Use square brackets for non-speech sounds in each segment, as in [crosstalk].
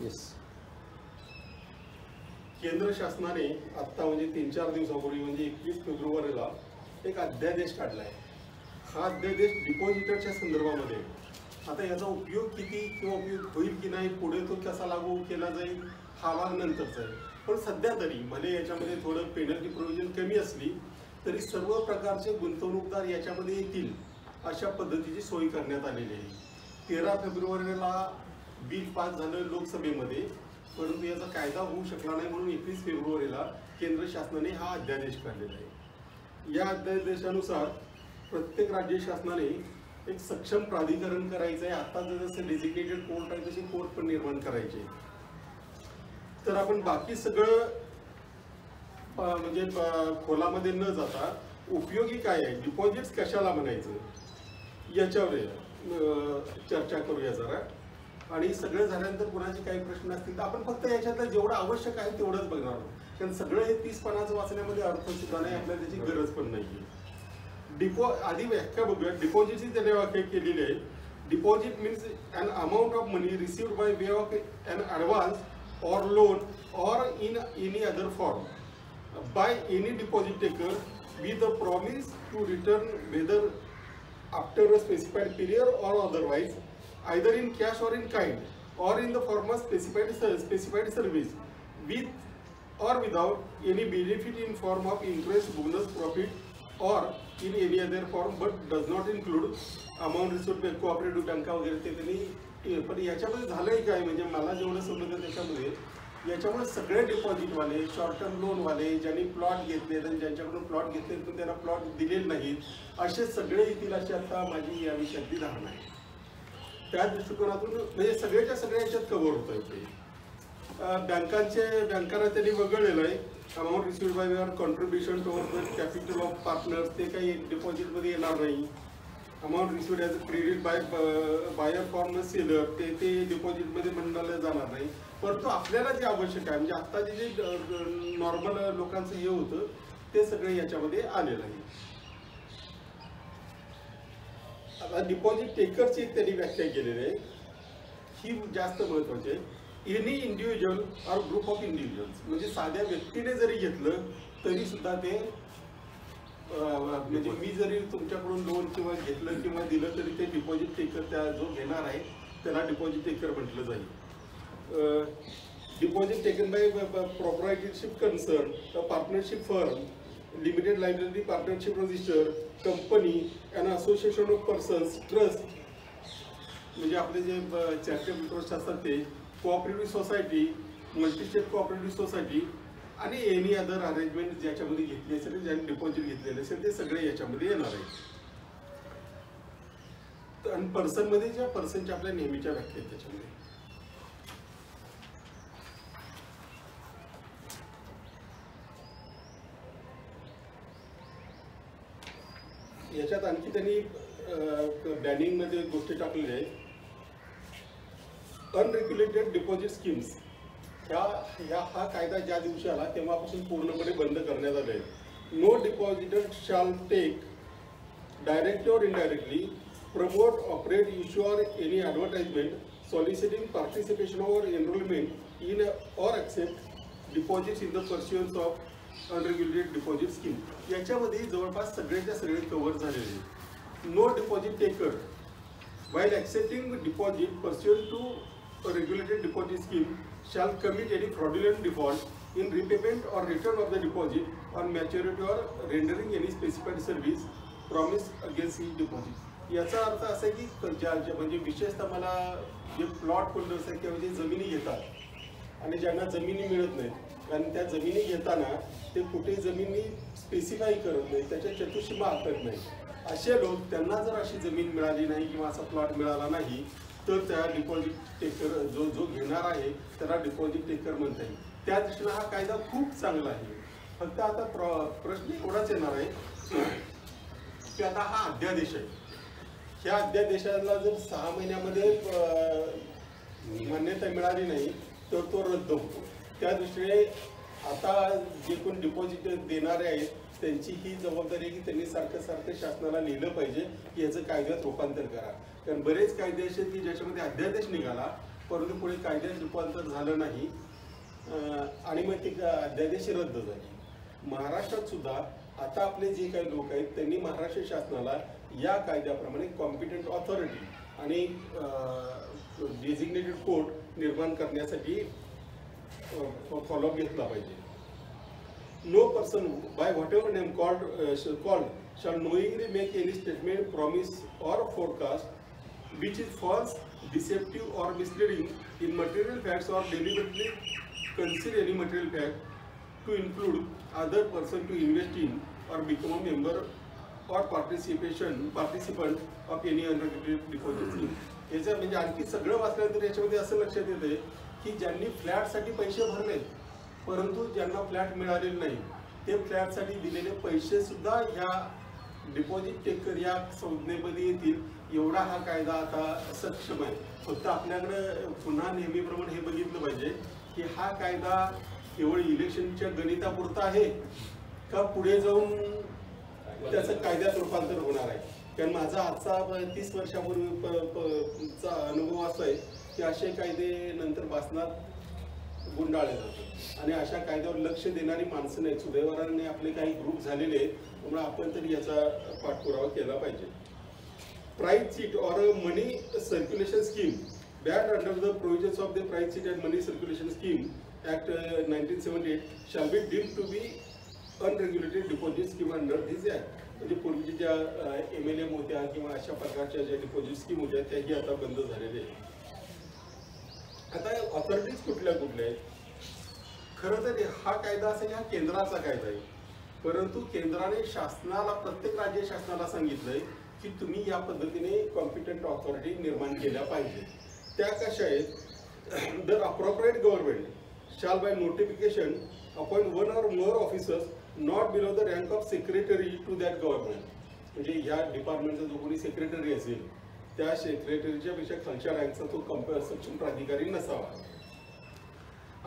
Yes केंद्र शासनाने आत्ता म्हणजे तीन चार दिवसापूर्वी म्हणजे एकवीस फेब्रुवारीला एक अध्यादेश काढला आहे हा अध्यादेश डिपॉझिटरच्या संदर्भामध्ये. आता याचा उपयोग किती किंवा उपयोग होईल की नाही पुढे तो कसा लागू केला जाईल हा भाग नंतरचा आहे. पण सध्या तरी भले याच्यामध्ये थोडं पेनल्टी प्रोव्हिजन कमी असली तरी सर्व प्रकारचे गुंतवणूकदार याच्यामध्ये येतील अशा पद्धतीची सोय करण्यात आलेली आहे. तेरा फेब्रुवारीला बिल पास झालं लोकसभेमध्ये परंतु याचा कायदा होऊ शकला नाही म्हणून एकवीस फेब्रुवारीला केंद्र शासनाने हा अध्यादेश काढलेला आहे. या अध्यादेशानुसार प्रत्येक राज्य शासनाने एक सक्षम प्राधिकरण करायचं आहे आता जसं डेसिग्नेटेड कोर्ट आहे तशी कोर्ट पण निर्माण करायचे तर आपण बाकी सगळं म्हणजे खोलामध्ये न जाता उपयोगी काय आहे? डिपॉझिट्स कशाला म्हणायचं? याच्यावर चर्चा करूया जरा. आणि सगळं झाल्यानंतर कुणाचे काही प्रश्न असतील तर आपण फक्त याच्यातलं जेवढं आवश्यक आहे तेवढंच बघणार आहोत. कारण सगळं हे तीस पानाचं वाचण्यामध्ये अर्थ सुद्धा नाही आपल्याला त्याची गरज पण नाही डिपो आधी व्याख्या बघूया डिपॉझिटची त्याने व्याख्या केलेली आहे. Deposit means an amount of money receive by way of an advance or loan or in any other form by any deposit taker with a promise to return whether after a specified period or otherwise either in cash or in kind or in the form of specified ser- specified service with or without any benefit in form of interest bonus profit or in any other form but does not include amount received by cooperative बँका वगैरे ते त्यांनी हे, पण याच्यामध्ये झालंय काय म्हणजे मला जेवढं समजलं त्याच्यामध्ये याच्यामुळे सगळे डिपॉझिटवाले शॉर्ट टर्म लोनवाले ज्यांनी प्लॉट घेतले आणि ज्यांच्याकडून प्लॉट घेतले पण त्यांना प्लॉट दिलेले नाहीत असे सगळे येतील अशी आता माझी या विषयातली धारणा आहे त्या दृष्टिकोनातून म्हणजे सगळ्याच्या सगळ्या याच्यात कव्हर होत आहे ते. बँकांचे बँकांना त्यांनी वगळलेलं आहे. Amount receive by your contribution toward capital of partners ते काही डिपॉझिटमध्ये येणार नाही. Amount receive as a credit by buyer form seller ते ते डिपॉझिटमध्ये म्हणायला जाणार नाही. परंतु आपल्याला जे आवश्यक आहे म्हणजे आत्ताचे जे जे नॉर्मल लोकांचं हे होतं ते सगळे याच्यामध्ये आलेलं आहे. आता डिपॉझिट टेकरची त्यांनी व्याख्या केलेली आहे. ही जास्त महत्वाची आहे. Any individual or group of individuals म्हणजे साध्या व्यक्तीने जरी घेतलं तरी सुद्धा ते म्हणजे मी जरी तुमच्याकडून लोन किंवा घेतलं किंवा दिलं तरी ते डिपॉझिट टेकर त्या जो घेणार आहे त्याला डिपॉझिट टेकर म्हटलं जाईल. Deposit taken by proprietorship concern partnership firm limited liability partnership register company and association of persons trust म्हणजे आपले जे चॅरिटेबल ट्रस्ट असतात ते cooperative society multistate cooperative society आणि एनी अदर अरेंजमेंट ज्याच्यामध्ये घेतली असेल ज्यांनी डिपॉझिट घेतलेले असेल ते सगळे याच्यामध्ये येणार आहे तर आणि पर्सनमध्ये ज्या पर्सनच्या आपल्या नेहमीच्या व्याख्या आहेत त्याच्यामध्ये. याच्यात आणखी त्यांनी बॅनिंगमध्ये गोष्टी टाकलेली आहे. अनरेग्युलेटेड डिपॉझिट स्कीम्स ह्या ह्या हा कायदा ज्या दिवशी आला तेव्हापासून पूर्णपणे बंद करण्यात आले no depositor shall take directly or indirectly promote operate issue or any advertisement soliciting participation or enrolment in or accept deposits in the persons of unregulated deposit scheme याच्यामध्ये जवळपास सगळ्यांच्या सगळे कव्हर झालेले आहेत. No deposit taker while accepting deposit person to regulated deposit scheme shall commit any fraudulent default in repayment or return of the deposit on maturity or rendering any specified service promise against in deposit याचा अर्थ असा आहे की ज्या म्हणजे विशेषतः मला जे प्लॉट होल्डर्स आहेत किंवा जे जमिनी येतात. आणि ज्यांना जमिनी मिळत नाहीत कारण त्या जमिनी घेताना ते कुठे जमिनी स्पेसिफाय करत नाही त्याच्या चतुष्मा आखत नाही असे लोक त्यांना जर अशी जमीन मिळाली नाही किंवा असा प्लॉट मिळाला नाही तर त्या डिपॉझिट टेकर जो जो घेणार आहे त्याला डिपॉझिट टेकर म्हणता येईल. त्या दृष्टीनं हा कायदा खूप चांगला आहे. फक्त आता प्र प्रश्न एवढाच येणार आहे की आता हा अध्यादेश आहे. ह्या अध्यादेशाला जर सहा महिन्यामध्ये मान्यता मिळाली नाही तर तो रद्द होतो त्या दृष्टीने आता जे कोण डिपॉझिट देणारे आहेत त्यांची ही जबाबदारी आहे की त्यांनी सारखं सारखं शासनाला लिहिलं पाहिजे की याचं कायद्यात रूपांतर करा. कारण बरेच कायदे असे आहेत की ज्याच्यामध्ये अध्यादेश निघाला परंतु पुढे कायद्यात रूपांतर झालं नाही आणि मग ते का- अध्यादेश रद्द झाली. महाराष्ट्रात सुद्धा आता आपले जे काही लोक आहेत त्यांनी महाराष्ट्र शासनाला या कायद्याप्रमाणे कॉम्पिटंट ऑथॉरिटी आणि डेझिग्नेटेड कोर्ट निर्माण करण्यासाठी फॉलोअप घेतला पाहिजे no person by whatever name called uh, shall- called shall knowingly make any statement promise or forecast which is false deceptive or misleading in material facts or deliberately conceal any material fact to include other person to invest in or become a member or participation participant of any unregulated deposit scheme याच्या म्हणजे आणखी सगळं वाचल्यानंतर याच्यामध्ये असं लक्षात येते की ज्यांनी फ्लॅटसाठी पैसे भरले परंतु ज्यांना फ्लॅट मिळालेले नाही ते फ्लॅटसाठी दिलेले पैसे सुद्धा ह्या डिपॉझिट टेकर या संज्ञेमध्ये येतील. एवढा हा कायदा आता सक्षम आहे. फक्त आपल्याकडे पुन्हा नेहमीप्रमाणे हे बघितलं पाहिजे की हा कायदा केवळ इलेक्शनच्या गणितापुरता आहे का पुढे जाऊन त्याचं कायद्यात रूपांतर होणार आहे? कारण माझा आजचा तीस वर्षापूर्वी चा अनुभव असा आहे की असे कायदे नंतर बसणार गुंडाळले जातात. आणि अशा कायद्यावर लक्ष देणारी माणसं नाही सुदैवाने आपले काही ग्रुप झालेले त्यामुळे आपण तरी याचा पाठपुरावा केला पाहिजे. Prize chit or a money circulation scheme banned under the provisions of the prize chit and money circulation scheme act nineteen seventy eight shall be deem to be unregulated deposit scheme under this act म्हणजे पूर्वी ज्या M L M होत्या किंवा अशा प्रकारच्या ज्या deposit scheme होत्या त्याही आता बंद झालेल्या आहेत. आता ऑथॉरिटीज कुठल्या कुठल्या आहेत? खरं तर हा कायदा असेल हा केंद्राचा कायदा आहे. परंतु केंद्राने शासनाला प्रत्येक राज्य शासनाला सांगितलंय की तुम्ही या पद्धतीने कॉम्पिटंट ऑथॉरिटी निर्माण केल्या पाहिजे. त्या कशा आहेत? The appropriate government shall by notification appoint one or more officers not below the rank of secretary to that government म्हणजे ह्या डिपार्टमेंटचा जो कोणी सेक्रेटरी असेल त्या सेक्रेटरीच्या पेक्षा खालच्या रँकचा तो कंपेअर सक्षम प्राधिकारी नसावा.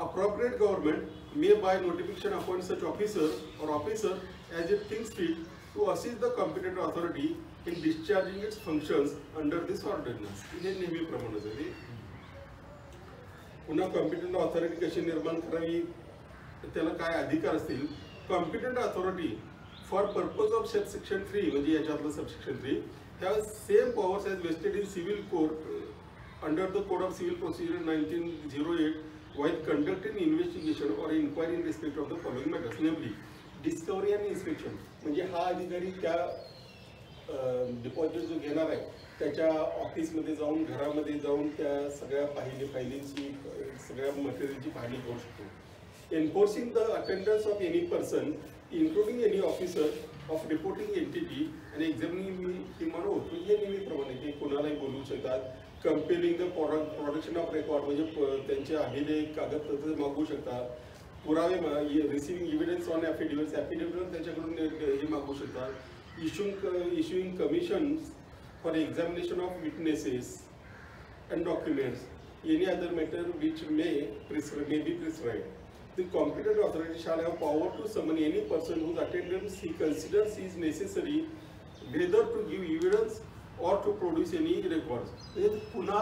Appropriate government may by notification appoint such officer or officer as it think fit to assist the competent authority in discharging its function under this ordinance हे नेहमी प्रमाण पुन्हा कॉम्पिटेटर ऑथॉरिटी कशी निर्माण करावी? त्याला काय अधिकार असतील? Competent authority for purpose of sub section three म्हणजे याच्यातलं सबसेक्शन थ्री ह्या same powers as vested in civil court under the code of civil procedure nineteen zero eight while conduct in investigation or inquiry in respect of the following matters namely discovery and inspection म्हणजे हा अधिकारी त्या deposit जो घेणार आहे त्याच्या ऑफिसमध्ये जाऊन घरामध्ये जाऊन त्या सगळ्या पाहिली फायलींची सगळ्या मटेरियलची पाहणी करू शकतो. Enforcing the attendance of any person including any officer of reporting entity आणि एक्झामिनिंग मी किमान होतो हे नेहमीप्रमाणे ते कोणालाही बोलू शकतात. Compelling the product production of record म्हणजे प- त्यांचे आलेले कागदपत्र मागू शकतात. पुरावे receiving evidence on affidavits affidavit त्यांच्याकडून हे मागू शकतात. Issuing issuing commission for examination of witnesses and documents, any other matter which may prescribe, may be prescribed. The competent authority shall have power to summon any person whose attendance he considers is necessary whether to give evidence or to produce any records. म्हणजे पुन्हा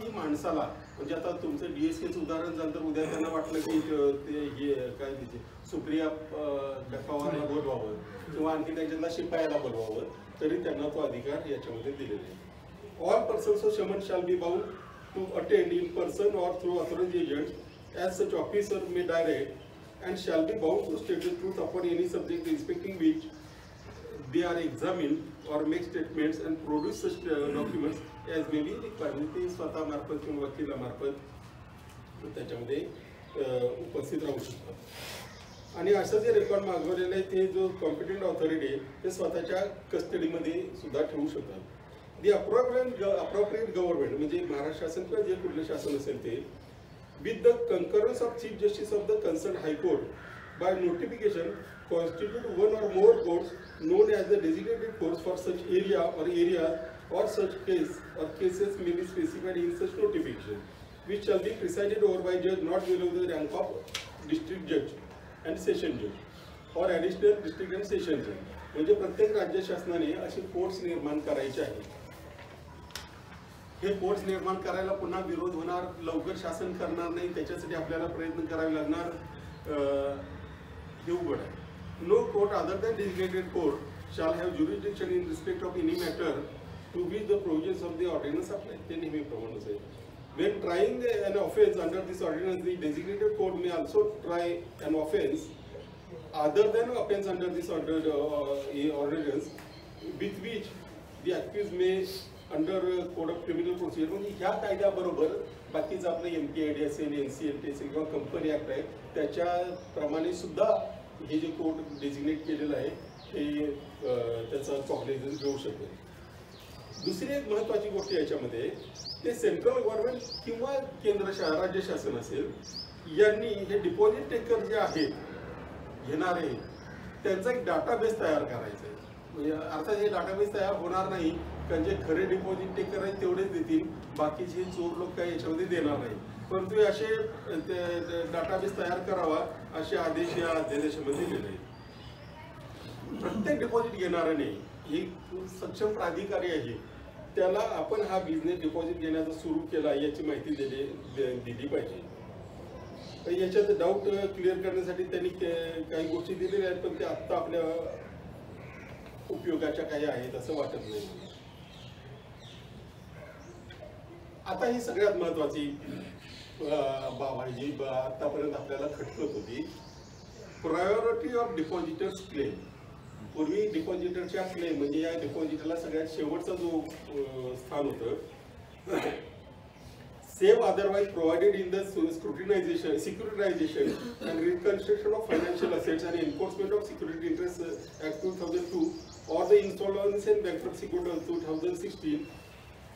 ही माणसाला म्हणजे आता तुमचं D S केचं उदाहरण झालं तर उद्या त्यांना वाटलं की ते हे काय तिथे सुप्रिया पवारला बोलवावं किंवा आणखी त्यांच्यातला शिपायाला बोलवावं तरी त्यांना तो अधिकार याच्यामध्ये दिलेला आहे all persons of summon shall be bound to attend in person or through authorise agent as such officer may direct and shall be bound to state the truth upon any subject respecting which they are examined or make statements and produce such documents as may be required ते स्वतः मार्फत किंवा वकिलामार्फत त्याच्यामध्ये उपस्थित राहू शकतात आणि असं जे रेकॉर्ड मागवलेलं आहे ते जो कॉम्पिटंट ऑथॉरिटी आहे ते स्वतःच्या कस्टडीमध्ये सुद्धा ठेवू शकतात दी अप्रोप्रिएट अप्रोप्रिएट गव्हर्नमेंट म्हणजे महाराष्ट्र शासन किंवा जे कुठलं शासन असेल ते with the concurrence of chief justice of the concern high court by notification constitute one or more courts known as the designated courts for such area or areas or such case or cases may be specified in such notification which shall be presided over by judge not below the rank of district judge and session judge or additional district and session judge म्हणजे प्रत्येक राज्य शासनाने असे courts निर्माण करायचे आहेत हे course निर्माण करायला पुन्हा विरोध होणार लवकर शासन करणार नाही त्याच्यासाठी आपल्याला प्रयत्न करावे लागणार हे उघड आहे. No court other than designated court shall have jurisdiction in respect of any matter to be the provisions of the ordinance apply ते नेहमीप्रमाणेच आहे. When trying an offence under this ordinance the designated court may also try an offence other than offence under this order ordinance with which the the may under code of criminal procedure म्हणजे ह्या कायद्याबरोबर बाकीचं आपलं M P I D असेल N C L T असेल किंवा company act आहे त्याच्याप्रमाणे सुद्धा हे जे कोड डेजिग्नेट केलेलं आहे ते त्याचा कॉग्निझन्स घेऊ शकेल दुसरी एक महत्वाची गोष्ट याच्यामध्ये ते सेंट्रल गव्हर्नमेंट किंवा केंद्र शा राज्य शासन असेल यांनी हे डिपॉझिट टेकर जे आहेत घेणारे त्यांचा एक डाटाबेस तयार करायचा आहे. म्हणजे अर्थात हे डाटाबेस तयार होणार नाही कारण जे खरे डिपॉझिट टेकर आहेत तेवढेच देतील. बाकीचे चोर लोक काही याच्यामध्ये देणार नाही परंतु असे डाटाबेस तयार करावा असे आदेश या अध्यादेशामध्ये दिलेले प्रत्येक डिपॉझिट घेणाऱ्याने ही सक्षम प्राधिकारी आहे. त्याला आपण हा बिझनेस डिपॉझिट घेण्याचा सुरू केला याची माहिती दिली दिली पाहिजे. याच्यात डाऊट क्लिअर करण्यासाठी त्यांनी काही गोष्टी दिलेल्या आहेत पण ते आत्ता आपल्या उपयोगाच्या काही आहेत असं वाटत नाही. आता ही सगळ्यात महत्वाची बाब आहे जी आतापर्यंत आपल्याला खटकत होती. प्रायोरिटी ऑफ डिपॉझिटर्स क्लेम पूर्वी डिपॉझिटरच्या क्लेम म्हणजे या डिपॉझिटरला सगळ्यात शेवटचा जो स्थान होतं save otherwise provided in the scrutinisation securitisation and reconstruction of financial assets and enforcement of security interest act two thousand two or the insolvency and bankruptcy code of 2016,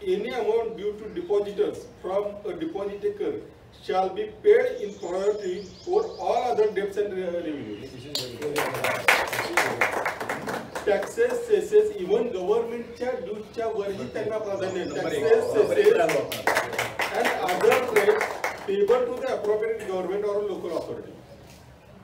any amount due to depositors from a deposit taker shall be paid in priority for all other debts and uh, revenues. Taxes cesses even गव्हर्नमेंटच्या ड्यूजच्या वरही त्यांना प्राधान्य taxes cesses and other rate payable to the appropriate government or local authority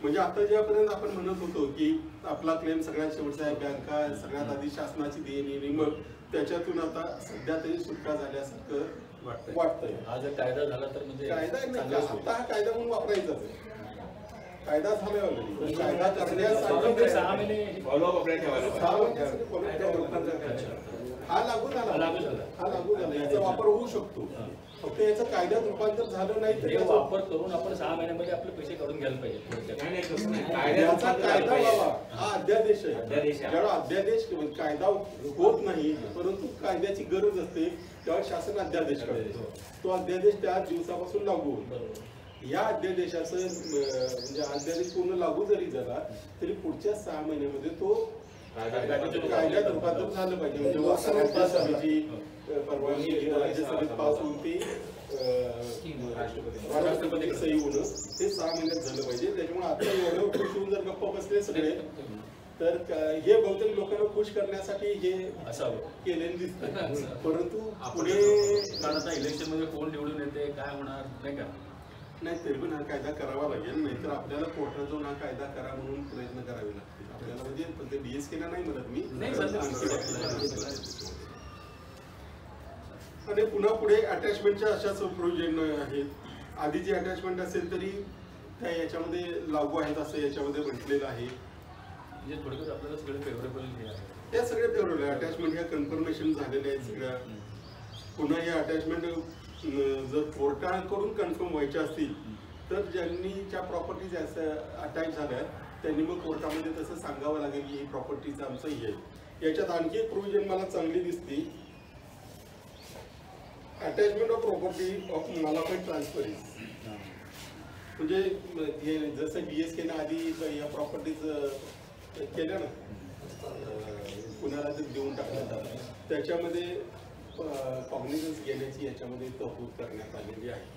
म्हणजे आता ज्यापर्यंत आपण म्हणत होतो की आपला क्लेम सगळ्यात शेवटचा आहे बँका सगळ्यात आधी शासनाची देणी आणि मग त्याच्यातून आता सध्या तरी सुटका झाल्यासारखं वाटतंय. वाटतंय. हा जर कायदा झाला तर म्हणजे कायदा नाही. आता हा कायदा म्हणून वापरायचाच आहे. कायदा झालाय ऑलरेडी कायदा करण्यासाठी सहा महिने फॉलोअप आपल्याला ठेवायला. हा हा लागू झाला. हा लागू झाला याचा वापर होऊ शकतो. फक्त याचं कायद्यात रूपांतर झालं नाही तर हे याचा वापर करून आपण सहा महिन्यामध्ये आपले पैसे काढून घ्यायला पाहिजे. याचा कायदा. व्हावा हा अध्यादेश आहे. जेव्हा अध्यादेश कायदा होत नाही परंतु कायद्याची गरज असते तेव्हा शासन अध्यादेश करतो तो अध्यादेश त्या दिवसापासून लागू होतो. या अध्यादेशाचं म्हणजे अध्यादेश पूर्ण लागू जरी झाला तरी पुढच्या सहा महिन्यामध्ये तो कायद्यात- कायद्यात रूपांतर झालं पाहिजे म्हणजे अं, परवानगी घेऊन राज्यसभेत पास होऊन ती राष्ट्रपती सही होणं हे सहा महिन्यात झालं पाहिजे त्याच्यामुळे आता एवढं खुश होऊन जर गप्प बसले सगळे तर हे बहुतेक लोकांना खुश करण्यासाठी हे असावं केलेलं दिसतं परंतु आपण पुढे कारण आता इलेक्शनमध्ये कोण निवडून येते काय होणार नाही का नाही तरी पण हा कायदा करावा लागेल नाहीतर आपल्याला कोर्टात जाऊन हा कायदा करा म्हणून प्रयत्न करावे लागतील आपल्याला म्हणजे पण ते डीएस केला नाही म्हणत मी नाही, पण ते- आणखी बाकी आणि पुन्हा पुढे अटॅचमेंटच्या अशाच प्रोविजन आहेत. आधी जी अटॅचमेंट असेल तरी त्या याच्यामध्ये लागू आहेत असं याच्यामध्ये म्हटलेलं आहे. म्हणजे थोडक्यात आपल्याला सगळे फेवरेबल हे आहे. त्या सगळ्या फेवरेबल आहे. अटॅचमेंट ह्या कन्फर्मेशन झालेल्या आहेत सगळ्या. पुन्हा या अटॅचमेंट जर कोर्टाकडून कन्फर्म व्हायच्या असतील तर ज्यांनी ज्या प्रॉपर्टीज अटॅच झाल्या त्यांनी मग कोर्टामध्ये तसं सांगावं लागेल की ही प्रॉपर्टीचं आमचं हे आहे याच्यात आणखी एक प्रोव्हिजन मला चांगली दिसते. Attachment of property of malafide transferring म्हणजे हे जसं डीएस केनं आधी या प्रॉपर्टीज केल्या ना कुणाला तर देऊन टाकलं त्याच्यामध्ये कॉग्निझन्स घेण्याची याच्यामध्ये तरतूद करण्यात आलेली आहे.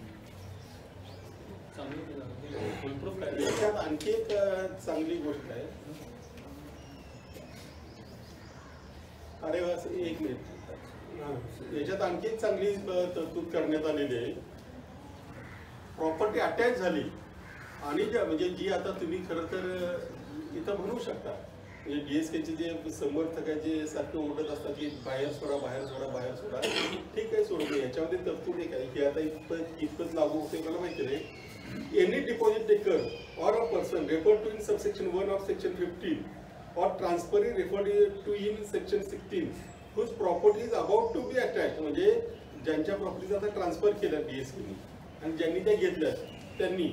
याच्यात आणखी एक चांगली गोष्ट आहे. अरे वास एक मिनिट. हा. याच्यात आणखी एक चांगली तरतूद करण्यात आलेली आहे. प्रॉपर्टी अटॅच झाली. आणि ज्या- म्हणजे जी आता तुम्ही खरं तर इथं म्हणू शकता. म्हणजे डीएसकेचे जे समर्थक आहे जे सारखे ओरडत असतात की बाहेर सोडा बाहेर सोडा बाहेर सोडा. ठीक आहे सोडतो याच्यामध्ये तरतूद एक आहे की आता इतपत इतपत लागू होते मला माहिती नाही. Any deposit taker or a person refer to in subsection one of section fifteen or transfer in refer to in section sixteen whose property is about to be attach म्हणजे ज्यांच्या प्रॉपर्टीज आता ट्रान्सफर केल्या बी S सीने आणि ज्यांनी त्या घेतल्या त्यांनी.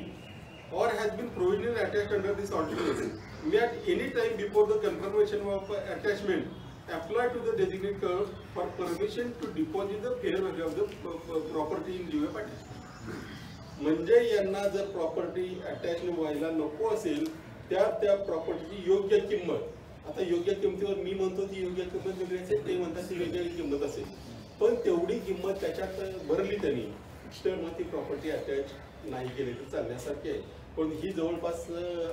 Or has been provisional attach under this ordinance may at any time before the confirmation of attachment apply to the designator for permission to deposit the fair value of the property in जीव पाटील म्हणजे यांना जर property attach व्हायला नको असेल त्या त्या प्रॉपर्टीची योग्य किंमत. आता योग्य किंमतीवर मी म्हणतो ती योग्य किंमत वेगळी असेल ते म्हणतात ती वेगळी किंमत असेल. पण तेवढी किंमत त्याच्यात भरली त्यांनी तर मग ती प्रॉपर्टी अटॅच नाही केली तर चालण्यासारखी आहे. पण ही जवळपास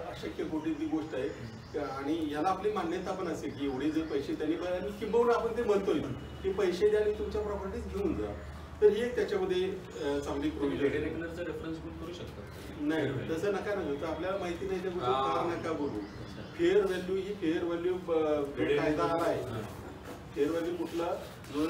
अशक्य कोटीतली गोष्ट आहे आणि याला आपली मान्यता पण असेल की एवढे जे पैसे त्यांनी आणि किंबहुना आपण ते म्हणतोय की पैसे द्या आणि तुमच्या प्रॉपर्टीज घेऊन जा. तर ही एक त्याच्यामध्ये चांगली रेग्युलरचा रेफरन्स करू शकता. नाही तसं नका ना तर आपल्याला माहिती नाही. फार नका बोलू. फेअर व्हॅल्यू ही फेअर व्हॅल्यू कायदा value. आलाय हा. फेअर व्हॅल्यू कुठला? जो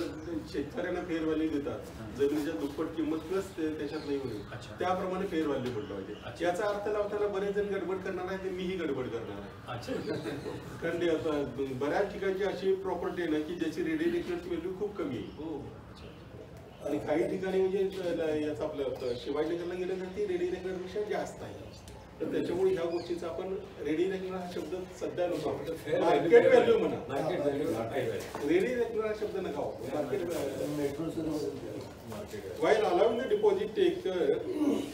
शेतकऱ्यांना फेअर व्हॅल्यू देतात. जमिनीच्या दुप्पट किंमत प्लस त्याच्यात नाही होईल. त्याप्रमाणे फेअर व्हॅल्यू म्हटलं पाहिजे. याचा अर्थ लावताना बरेच जण गडबड करणार आहे ते मीही गडबड करणार आहे. अच्छा. [laughs] कारण बऱ्याच ठिकाणची अशी प्रॉपर्टी आहे ना की ज्याची रेडी रेकनरची व्हॅल्यू खूप कमी आहे. हो अच्छा. आणि काही ठिकाणी म्हणजे याचं आपलं शिवाजीनगरला गेल्यानंतर रेडी नगरपेक्षा जास्त आहे. तर त्याच्यामुळे ह्या गोष्टीचा आपण रेडी नगर हा शब्द सध्या नको मार्केट व्हॅल्यू म्हणा. मार्केट व्हॅल्यू रेडी नगर हा शब्द नका market value allowed the deposit taker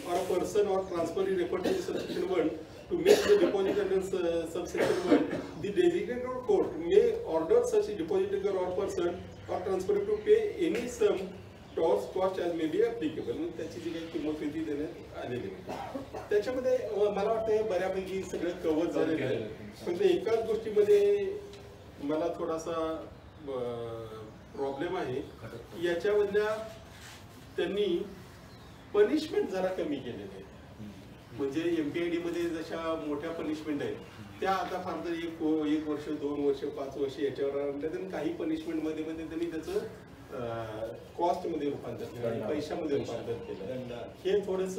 or a person or transfer refer record subsection one to make the deposit again subsection one the designated court may order such deposit taker or person or transfer to pay any sum towards cost as may be applicable. म्हणजे त्याची जी काही किंमत होती देण्यात आलेली आहे. त्याच्यामध्ये मला वाटतं हे बऱ्यापैकी सगळं कव्हर झालेलं आहे. फक्त एकाच गोष्टीमध्ये मला थोडासा प्रॉब्लेम आहे. की याच्यामधल्या त्यांनी पनिशमेंट जरा कमी केलेले आहे. म्हणजे एमपीआयडी मध्ये जशा मोठ्या पनिशमेंट आहेत त्या आता फार तर एक एक वर्ष दोन वर्ष पाच वर्ष याच्यावर आणल्या त्यांनी काही पनिशमेंटमध्ये मध्ये त्यांनी त्याचं कॉस्टमध्ये रूपांतर केलं आणि पैशामध्ये रूपांतर केलं. हे थोडस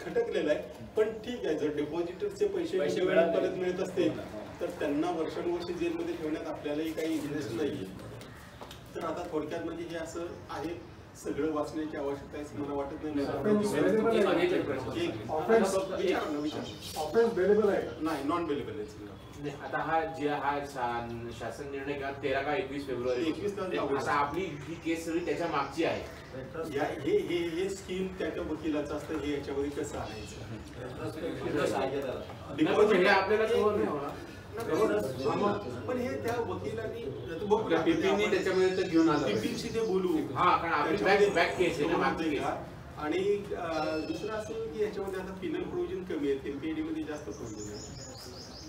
खटकलेलं आहे. पण ठीक आहे जर डिपॉझिटरचे पैसे पैसे. परत मिळत असतील तर त्यांना वर्षानुवर्ष जेलमध्ये ठेवण्यात आपल्यालाही काही इंटरेस्ट नाही तर आता थोडक्यात म्हणजे हे असं आहे. सगळं वाचण्याची आवश्यकता आहे मला वाटत नाही. ऑफेन्स बेलेबल आहे नाही नॉन बेलेबल आहे. आता हा जे हा शासन निर्णय का तेरा का एकवीस फेब्रुवारी 21 ला लागू. आता आपली ही केस सगळी त्याच्या मागची आहे. या हे हे हे स्कीम त्याच्या वकिलाचं असतं हे याच्यामध्ये कसं आणायचं? पण हे त्या वकिलांनी त्याच्यामध्ये तर घेऊन आलं. ते बोलू. हा, कारण आपली back- back case आहे ना? आणि दुसरं असं की याच्यामध्ये आता फिनल प्रोव्हिजन कमी आहेत एमपीआयडी मध्ये जास्त प्रोव्हिजन आहे.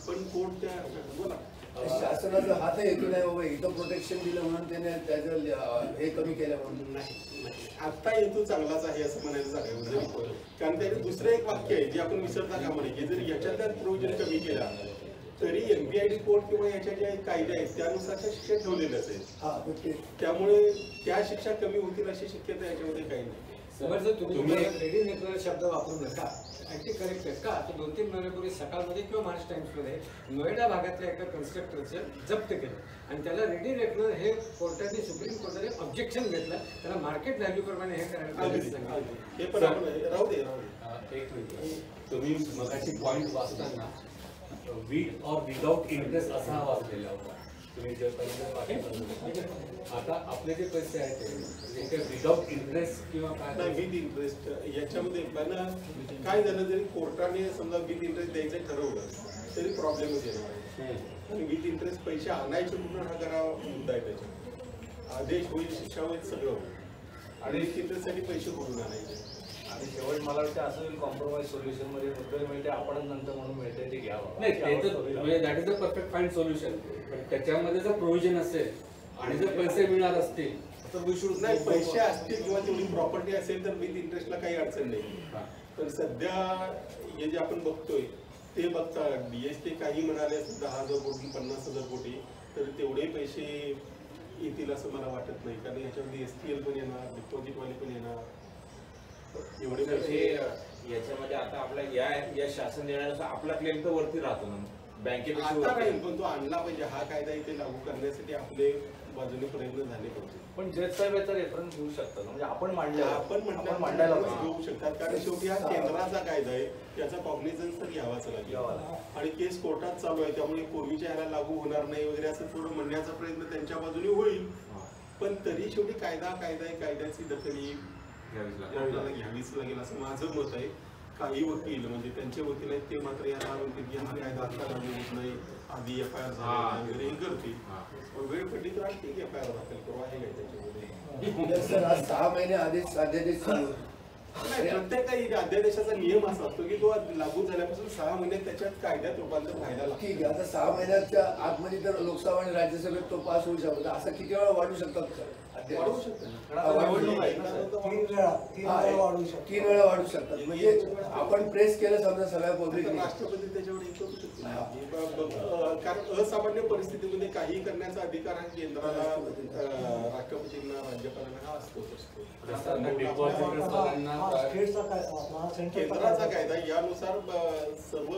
पण कोर्ट त्या बोला शासनाचा हात येतो नाही बाबा? इथं प्रोटेक्शन दिलं म्हणून त्याने त्याचं हे कमी केलं म्हणून. नाही. आता हेतू चांगलाच आहे असं म्हणायला सांगायचं जरी कारण त्याने दुसरं एक वाक्य आहे जे आपण विसरता का म्हणे की जर याच्यातल्या प्रोव्हिजन कमी केला तरी एमपीआयडी कोर्ट किंवा याच्या ज्या कायदे आहेत त्यानुसार त्या शिक्षा ठेवलेल्याच आहेत हा त्यामुळे त्या शिक्षा कमी होतील अशी शक्यता याच्यामध्ये काही नाही. तुम्ही रेडी नेटवर्क शब्द वापरू नका. ऍक्च्युली करेक्ट आहे. का? आता दोन तीन महिन्यापूर्वी सकाळमध्ये किंवा महाराष्ट्र टाइम्समध्ये नोएडा भागातल्या एका कन्स्ट्रक्टरचं जप्त केलं. आणि त्याला रेडी रेटनं हे कोर्टाने सुप्रीम कोर्टाने ऑब्जेक्शन घेतलं. त्याला मार्केट व्हॅल्यू प्रमाणे हे करायला. हे एक मिनिट. तुम्ही मगाशी पॉइंट वाचताना विथ और विदाउट इंटरेस्ट असा हा वाचलेला होता. तुम्ही जे पहिले वाचलं. आता आपले जे पैसे आहेत ते म्हणजे विदाउट इंटरेस्ट किंवा काय? विथ इंटरेस्ट याच्यामध्ये पण काय झालं जरी कोर्टाने समजा विथ इंटरेस्ट द्यायचं ठरवलं तरी प्रॉब्लेमच येणार आणि विथ इंटरेस्ट पैसे आणायचे कुठून हा करा मुद्दा आहे त्याच्यात. आदेश होईल शिक्षा होईल सगळं होईल. आणि विथ इंटरेस्टसाठी पैसे कुठून आणायचे. आणि शेवट मला वाटतं असं कॉम्प्रोमाइज सोल्युशनमध्ये मुद्दल मिळते आपण नंतर म्हणून मिळते ते घ्यावं. नाही तर म्हणजे that is the perfect fine solution पण त्याच्यामध्ये जर प्रोव्हिजन असेल आणि जर पैसे मिळणार असतील तर वी शुड नाही पैसे असतील किंवा तेवढी प्रॉपर्टी असेल तर विथ इंटरेस्टला काही अडचण नाही. पण सध्या हे जे आपण बघतोय ते बघता डीएसटी काही म्हणाले दहा हजार कोटी पन्नास हजार कोटी तर तेवढे पैसे येतील असं मला वाटत नाही. कारण याच्यामध्ये एस टी एल पण येणार डिपॉझिटवाले पण येणार. एवढे पैसे याच्यामध्ये आता आपल्या या या शासन निर्णयानुसार आपला क्लेम तर वरती राहतो ना. बँकेपेक्षा आता वरती राहील पण तो आणला पाहिजे. हा कायदा इथे लागू करण्यासाठी आपले बाजूने प्रयत्न झाले पाहिजे. पण जज साहेब याचा रेफरन्स घेऊ शकतात. म्हणजे आपण मांडलं. आपण म्हटलं मांडायला पाहिजे. घेऊ शकतात. कारण शेवटी हा केंद्राचा कायदा आहे. याचा कॉग्निझन्स तर घ्यावाच लागेल. घ्यावा लागेल. आणि केस कोर्टात चालू आहे. त्यामुळे पूर्वीच्या ह्याला लागू होणार नाही वगैरे असं थोडं म्हणण्याचा प्रयत्न त्यांच्या बाजूने होईल. पण तरी शेवटी कायदा कायदा आहे. कायद्याची दखल ही घ्यावीच लागेल. असं माझं मत आहे. काही वकील म्हणजे त्यांचे वकील आहेत ते मात्र याला म्हणतील की हा कायदा आता लागू होत नाही आधी एफ आय आर. वगैरे हे करतील. पण वेळ पडली तर ठीक एफ आय आर दाखल करू. आहे काय त्याच्यामध्ये? तर सर आज सहा महिने आधीच अध्यादेश प्रत्येक काही अध्यादेशाचा नियम असा असतो की तो लागू झाल्यापासून सहा महिने त्याच्यात कायद्यात रूपांतर व्हायला लागतं. ठीक आहे आता सहा महिन्याच्या आतमध्ये तर लोकसभा आणि राज्यसभेत तो पास होऊ शकतो. असं किती वेळा वाढू शकतात सर? वाढवू अध्यादेश? शकतं ना. कारण आता निवडणूक आहे ना, एकदा सर. तो तीन वेळा हा, वाढू शकतात. म्हणजे आपण प्रेस केलं समजा सगळ्या शकतो. पब्लिकने राष्ट्रपती त्याच्यावर कारण असामान्य परिस्थितीमध्ये काही करण्याचा अधिकार हा केंद्राला राष्ट्रपतींना राज्यपालांना हा असतोच असतो हा केंद्राचा काय? कायदा यानुसार सर्व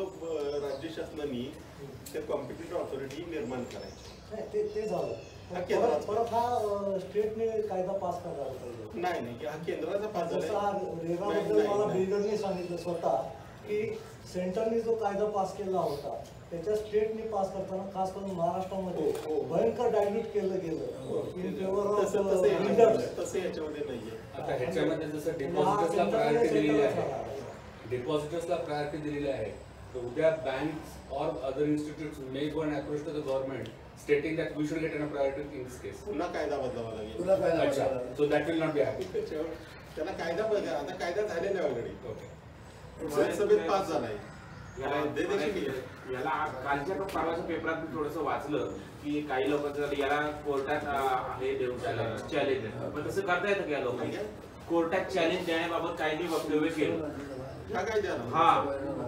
राज्य शासनांनी त्या कॉम्पिटेटिव्ह ऑथॉरिटी निर्माण करायची. ते ते झालं. हा पण केंद्राचा. परत परत हा अं, स्टेटने कायदा पास करायला पाहिजे नाही नाही हा केंद्राचा पास जसं हा झालाय. नाही, रेगाबद्दल नाही, मला नाही. बिल्डरने सांगितलं स्वतः की सेंटरने जो कायदा पास केला होता त्याच्या स्टेटने पास करताना खास करून महाराष्ट्रामध्ये हो, हो. भयंकर डायल्यूट केलं गेलं इन फेवर तसं ऑफ तसं याच्यामध्ये बिल्डर्स तसं याच्यामध्ये नाहीये आता ह्याच्यामध्ये जसं हा डिपॉझिटर्सला प्रायोरिटी दिलेली आहे झाला. डिपॉझिटर्सला प्रायोरिटी दिलेली आहे तर उद्या बँक्स और other institutes may go and approach to the government stating that we should get an priority in this case पुन्हा कायदा बदलावा लागेल. तुला काय अच्छा. लागतं? So that will not be happy त्याच्यावर त्याला कायदा बघा आता कायदा झालेला आहे ऑलरेडी ओके लोकसभेत पास झालाय. याला अध्यादेश नाही. याला कालच्या का परवाच्या पेपरात मी थोडंसं वाचलं की काही लोकांचं झालं, याला कोर्टात अं, हे देऊन चॅलेंज पण तसं करता येतं का या लोकांना? कोर्टात चॅलेंज देण्याबाबत काही नाही वक्तव्य केलं. ह्या कायद्याला हा.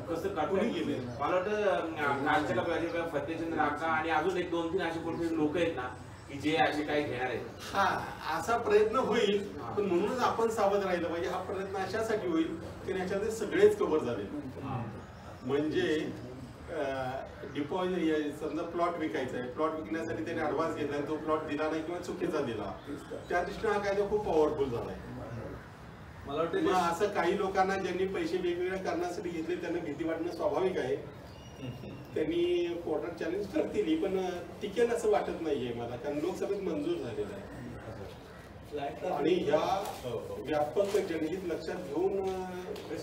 कसं येईल? केलंय? मला वाटतं कालच्या का परवाच्या फतेचंद राका आणि अजून एक दोन तीन असे कोणते लोक आहेत ना की जे असे काही घेणार आहेत. हा असा प्रयत्न होईल पण म्हणूनच आपण सावध राहिलं पाहिजे. हा प्रयत्न अशासाठी होईल की याच्यामध्ये सगळेच कव्हर झाले. म्हणजे डिपॉझिट समजा प्लॉट विकायचा आहे. प्लॉट विकण्यासाठी त्याने ऍडव्हान्स घेतला तो प्लॉट दिला नाही किंवा चुकीचा दिला. त्या दृष्टीने हा कायदा खूप पॉवरफुल झालाय मला वाटतं असं काही लोकांना ज्यांनी पैसे वेगवेगळ्या कारणासाठी घेतले त्यांना भीती वाटणं स्वाभाविक आहे. त्यांनी कोर्टात चॅलेंज करतील पण टिकेल असं वाटत नाहीये मला कारण लोकसभेत मंजूर झालेलं आहे. आणि ह्या व्यापक जनहित लक्षात घेऊन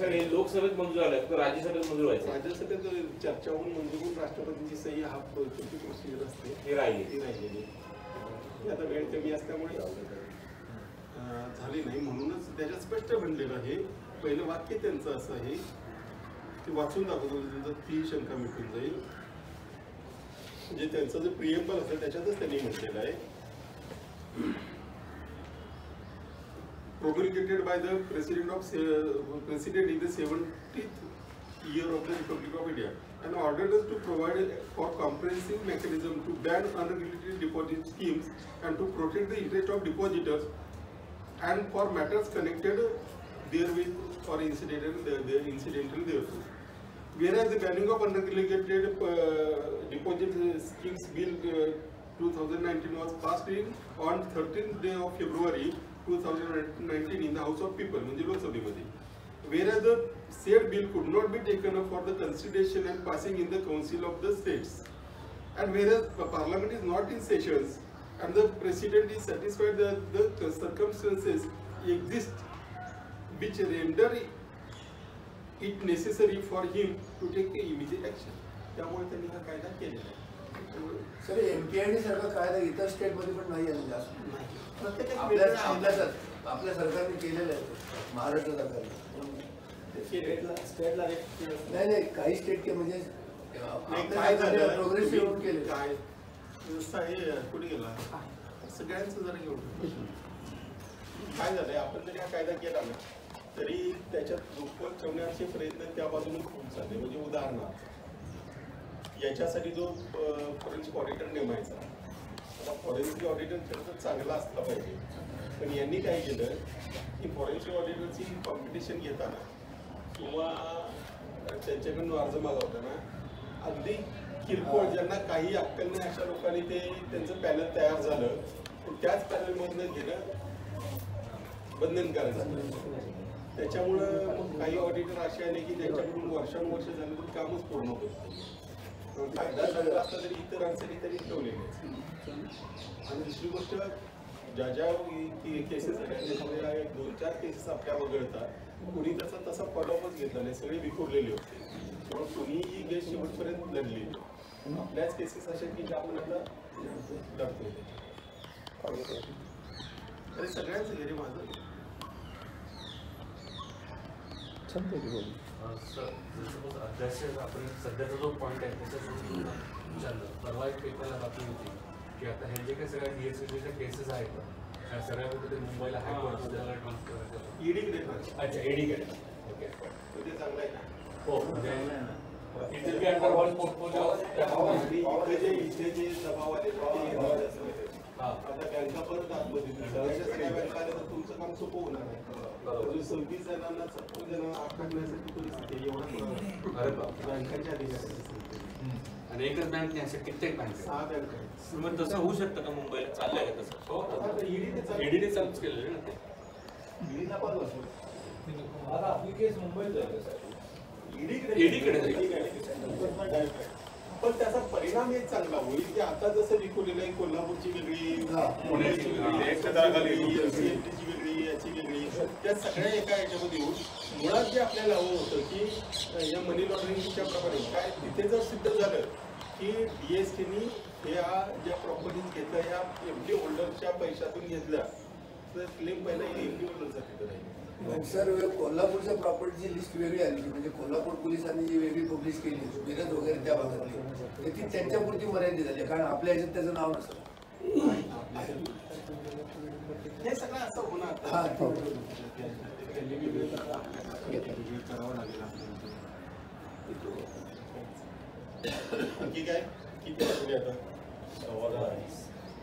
हे लोकसभेत मंजूर झालं तर राज्यसभेत मंजूर व्हायचं. राज्यसभेत चर्चा होऊन मंजूर होऊन राष्ट्रपतींची सही हा छोटी प्रोसिजर असते. हे राहिली ती राहिलेली. ती आता वेळ कमी असल्यामुळे झाली नाही. म्हणूनच त्याच्यात स्पष्ट बनलेलं आहे. पहिलं वाक्य त्यांचं असं आहे. ते वाचून दाखवतो म्हणजे त्यांचं ती शंका मिटून जाईल. जे त्यांचं जे प्रियंबल असेल त्याच्यातच त्यांनी म्हटलेलं आहे. Promulgated by the president of president in the seventy year of the republic of India and order to provide for comprehensive mechanism to ban unrelated deposit schemes and to protect the interest of depositors and for matters connected therewith or incidental the incidental thereto. Whereas the banning of unregulated uh, deposit schemes bill uh, 2019 was passed in on 13th day of February 2019 in the House of People, म्हणजे लोकसभेमध्ये. Whereas the said bill could not be taken up for the consideration and passing in the Council of the States. And whereas the Parliament is not in sessions and the President is satisfied that the circumstances exist which render it necessary for him to take immediate action. त्यामुळे त्यांनी हा कायदा केलेला आहे. Sir MPID सारखा कायदा इतर स्टेटमध्ये पण नाही आहे म्हणजे. प्रत्येकाची आपल्या सरकारने केलेलं आहे. महाराष्ट्र सरकारने. नाही नाही काही स्टेट के म्हणजे काय झालं प्रोग्रेसिव्ह तुम्ही केले कुठे गेला? सगळ्यांचं जरा घेऊन. काय झालंय? आपण जरी हा कायदा केला ना तरी त्याच्यात रोखोक ठेवण्याचे प्रयत्न त्या बाजूने खूप झाले म्हणजे उदाहरणार्थ याच्यासाठी जो फॉरेन्सिक ऑडिटर नेमायचा. आता फॉरेन्सिक ऑडिटर खरं चांगला असला पाहिजे. पण यांनी काय केलं? की फॉरेन्सिक ऑडिटरची कॉम्पिटिशन घेताना किंवा त्यांच्याकडून अर्ज मागवताना अगदी किरकोळ ज्यांना काही अक्कल नाही अशा लोकांनी ते त्यांचं पॅनल तयार झालं. पण त्याच पॅनलमधनं घेणं बंधनकारक झालं त्याच्यामुळं काही ऑडिटर असे आले की त्यांच्याकडून वर्षानुवर्ष झालं तरी कामच पूर्ण होतं फायदा झाला असला तरी इतरांसाठी त्यांनी ठेवले आणि दुसरी गोष्ट ज्या ज्या केसेस त्याच्यामध्ये दोन चार केसेस आपल्या वगळतात कुणी त्याचा तसा फॉलोअपच घेतला नाही सगळे विखुरलेले होते. म्हणून कुणीही गेस शेवटपर्यंत लढले आपल्याच केसेस अशा की ज्या आपण आता अरे सगळ्यांचं घरी माझं सर जसं अध्यक्ष आपण सध्याचा जो पॉईंट आहे त्याच्यात विचारलं परवा एक पेपरला बातमी होती की आता हे जे काही सगळ्या डीएससीच्या केसेस आहेत त्या सगळ्या कुठे मुंबईला हायकोर्ट ट्रान्सफर ईडीकडे अच्छा एडीकडे ओके ते चांगलं आहे ना हो। म्हणजे it will be under one portfolio आणि इथे जे इथे जे दबाव आले ते एकदम जास्त होते. हा. आता बँका परत आतमध्ये सगळ्या सगळ्या बँका आल्या तर तुमचं काम सोपं होणार आहे अजून सव्वीस जणांना सत्तर जणांना आत टाकण्यासाठी परिस्थिती आहे. एवढा पुरावा. अरे बाप बँकांच्या अधिकाऱ्यांची संख्या. आणि एकच बँक नाही अशा कित्येक बँक सहा बँका आहेत. मग तसं होऊ शकतं का मुंबईला चाललंय का तसं हो आता ED ते चालू- एडीने चालूच केलेलं ना ते ED ला पण असो. आता आपली केस मुंबईत जाईल पण त्याचा परिणाम एक चांगला होईल की आता जसं विखुरलेलं आहे कोल्हापूरची वेगळी हा. पुण्याची वेगळी वेगळी याची वेगळी त्या सगळ्या एका याच्यामध्ये येऊन मुळात जे आपल्याला हवं होतं की या मनी लॉन्ड्रिंगच्या प्रमाणे काय तिथे जर सिद्ध झालं की डीएसटीनी ह्या ज्या प्रॉपर्टीज घेतल्या या एम डी होल्डरच्या पैशातून घेतल्या तर क्लेम पहिला एम डी होल्डरचा तिथं राहील सर कोल्हापूरच्या प्रॉपर्टीची लिस्ट वेगळी आली. म्हणजे कोल्हापूर पोलिसांनी जी वेगळी पब्लिश केली मिरज वगैरे त्या भागातली. तर ती त्यांच्यापुरती मर्यादित झाली. कारण आपल्या ह्याच्यात त्याचं नाव नसतं. हे सगळं असं होणार. हा ते. आणखी काय किती वाजले आता?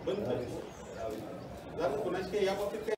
बंद झालं. कुणाची काही या बाबतीत